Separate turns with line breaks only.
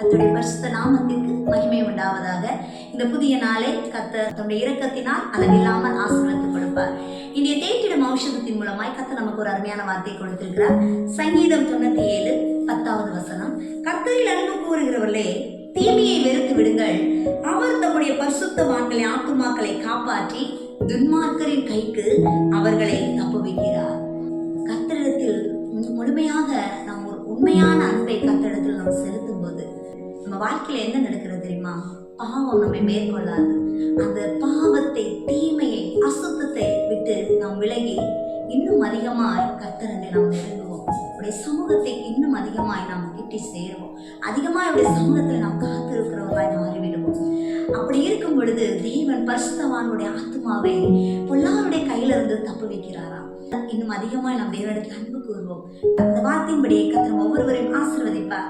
கத்துடைய பரிசுத்த நாமத்திற்கு மகிமை உண்டாவதாக. இந்த புதிய நாளை கத்த தன்னுடைய இரக்கத்தினால் அளவில்லாமல் ஆசீர்வதித்து கொடுப்பார் இன்றைய தேய்த்திடும் ஔஷதத்தின் மூலமாய் கத்த நமக்கு ஒரு அருமையான வார்த்தை கொடுத்திருக்கிறார். சங்கீதம் தொண்ணூத்தி ஏழு பத்தாவது வசனம். கத்தரில் அன்பு கூறுகிறவர்களே தீமையை வெறுத்து விடுங்கள். அவர் தம்முடைய பரிசுத்தவான்களை ஆத்துமாக்களை காப்பாற்றி துன்மார்க்கரின் கைக்கு அவர்களை தப்புவிக்கிறார். கத்தரிடத்தில் முழுமையாக நாம் ஒரு உண்மையான அன்பை கத்தரிடத்தில் நாம் செலுத்தும் போது நம்ம வாழ்க்கையில என்ன நடக்கிறது தெரியுமா? பாவம் நம்மை மேற்கொள்ளாது. அந்த பாவத்தை தீமையை அசுத்தத்தை விட்டு நாம் விலகி இன்னும் அதிகமாய் கத்தரண்டை நாம் நெருங்குவோம் உடைய சமூகத்தை இன்னும் அதிகமாய் நாம் கிட்டி சேருவோம். அதிகமாய் உடைய சமூகத்தில் நாம் காத்திருக்கிறவர்களாய் மாறிவிடுவோம் அப்படி இருக்கும் பொழுது தேவன் பரிசுத்தவானுடைய ஆத்மாவை பொல்லாருடைய கையில இருந்து தப்பு வைக்கிறாராம். இன்னும் அதிகமாய் நாம் தேவனிடத்தில் அன்பு கூறுவோம். அந்த வார்த்தையின்படியே கத்திரம் ஒவ்வொருவரையும் ஆசிர்வதிப்பார்.